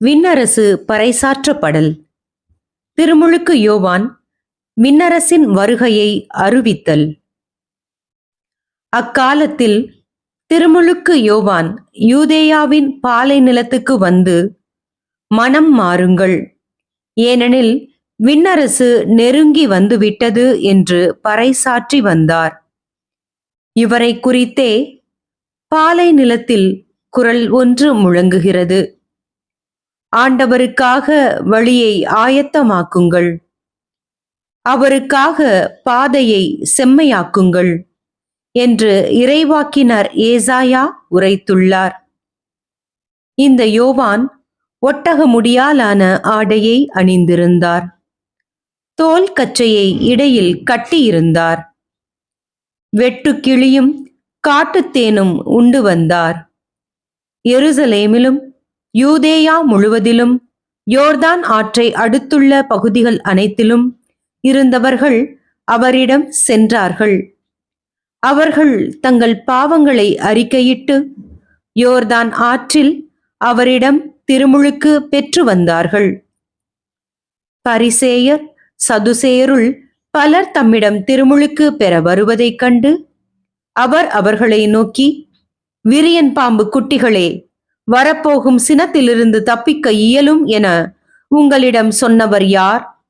விண்ணரசு பறைசாற்றப்படல் திருமுழுக்கு யோவான் விண்ணரசின் வருகையை அறிவித்தல். அக்காலத்தில் திருமுழுக்கு யோவான் யூதேயாவின் பாலை நிலத்துக்கு வந்து மனம் மாறுங்கள். ஏனெனில் விண்ணரசு நெருங்கி வந்துவிட்டது என்று பறைசாற்றி வந்தார். இவரை குறித்தே பாலை நிலத்தில் குரல் ஒன்று முழங்குகிறது. ஆண்டவருக்காக வழியை ஆயத்தமாக்குங்கள். அவருக்காக பாதையை செம்மையாக்குங்கள் என்று இறைவாக்கினர் ஏசாயா உரைத்துள்ளார். இந்த யோவான் ஒட்டக முடியாலான ஆடையை அணிந்திருந்தார். தோல் கச்சையை இடையில் கட்டியிருந்தார். வெட்டுக்கிளியும் காட்டுத்தேனும் உண்டு வந்தார். எருசலேமிலும் யூதேயா முழுவதிலும் யோர்தான் ஆற்றை அடுத்துள்ள பகுதிகள் அனைத்திலும் இருந்தவர்கள் அவரிடம் சென்றார்கள். அவர்கள் தங்கள் பாவங்களை அறிக்கையிட்டு யோர்தான் ஆற்றில் அவரிடம் திருமுழுக்கு பெற்று வந்தார்கள். பரிசேயர் சதுசேயருள் பலர் தம்மிடம் திருமுழுக்கு பெற வருவதைக் கண்டு அவர் அவர்களை நோக்கி விரியன் பாம்பு குட்டிகளே வரப்போகும் சினத்திலிருந்து தப்பிக்க இயலும் என உங்களிடம் சொன்னவர் யார்?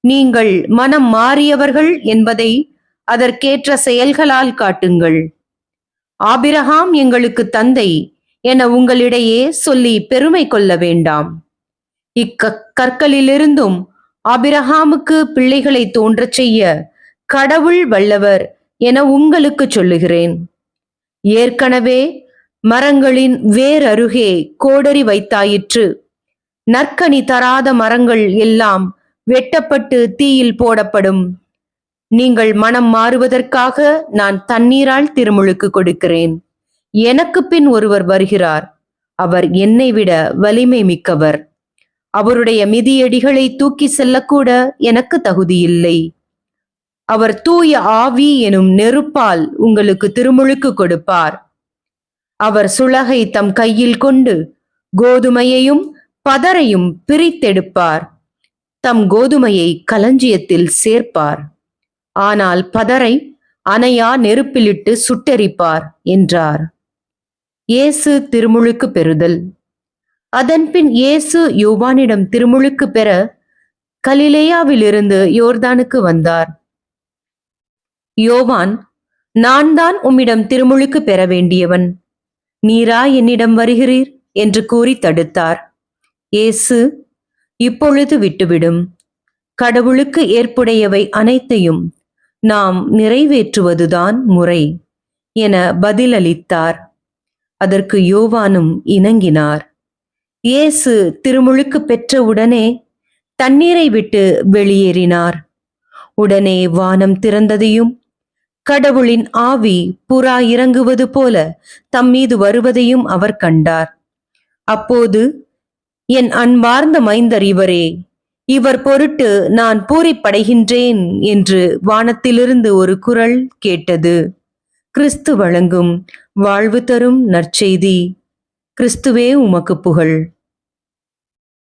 நீங்கள் மனம் மாறியவர்கள் என்பதை அதற்கேற்ற செயல்களால் காட்டுங்கள். ஆபிரகாம் எங்களுக்கு தந்தை என உங்களிடையே சொல்லி பெருமை கொள்ள வேண்டாம். இக்கற்களிலிருந்தும் கற்களிலிருந்தும் பிள்ளைகளை தோன்றச் செய்ய கடவுள் வல்லவர் என உங்களுக்கு சொல்லுகிறேன். ஏற்கனவே மரங்களின் வேரருகே கோடரி வைத்தாயிற்று. நற்கனி தராத மரங்கள் எல்லாம் வெட்டப்பட்டு தீயில் போடப்படும். நீங்கள் மனம் மாறுவதற்காக நான் தண்ணீரால் திருமுழுக்கு கொடுக்கிறேன். எனக்கு பின் ஒருவர் வருகிறார். அவர் என்னை விட வலிமை மிக்கவர். அவருடைய மிதியடிகளை தூக்கி செல்லக்கூட எனக்கு தகுதியில்லை. அவர் தூய ஆவி எனும் நெருப்பால் உங்களுக்கு திருமுழுக்கு கொடுப்பார். அவர் சுளகை தம் கையில் கொண்டு கோதுமையையும் பதரையும் பிரித்தெடுப்பார். தம் கோதுமையை களஞ்சியத்தில் சேர்ப்பார். ஆனால் பதரை அணையா நெருப்பிலிட்டு சுட்டெரிப்பார் என்றார். இயேசு திருமுழுக்கு பெறுதல். அதன்பின் இயேசு யோவானிடம் திருமுழுக்கு பெற கலிலேயாவிலிருந்து யோர்தானுக்கு வந்தார். யோவான் நான் தான் உம்மிடம் திருமுழுக்கு பெற வேண்டியவன். நீரா என்னிடம் வருகிறீர்? என்று கூறி தடுத்தார். இயேசு இப்பொழுது விட்டுவிடும். கடவுளுக்கு ஏற்புடையவை அனைத்தையும் நாம் நிறைவேற்றுவதுதான் முறை என பதிலளித்தார். அதற்கு யோவானும் இணங்கினார். இயேசு திருமுழுக்கு பெற்றவுடனே தண்ணீரை விட்டு வெளியேறினார். உடனே வானம் திறந்ததையும் கடவுளின் ஆவி புறா இறங்குவது போல தம் மீது வருவதையும் அவர் கண்டார். அப்போது என் அன்பார்ந்த மைந்தர் இவரே இவர் பொருட்டு நான் பூரிப்படைகின்றேன் என்று வானத்திலிருந்து ஒரு குரல் கேட்டது. கிறிஸ்து வழங்கும் வாழ்வு தரும் நற்செய்தி கிறிஸ்துவே உமக்கு புகழ்.